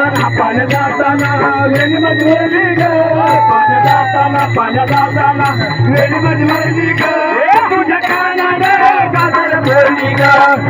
जाताना जाताना वेळी मजमरली ग पाण्या जाताना पाण्या जाताना वेळी मजमरली ग तुझ्या कानाला गाजर भरली ग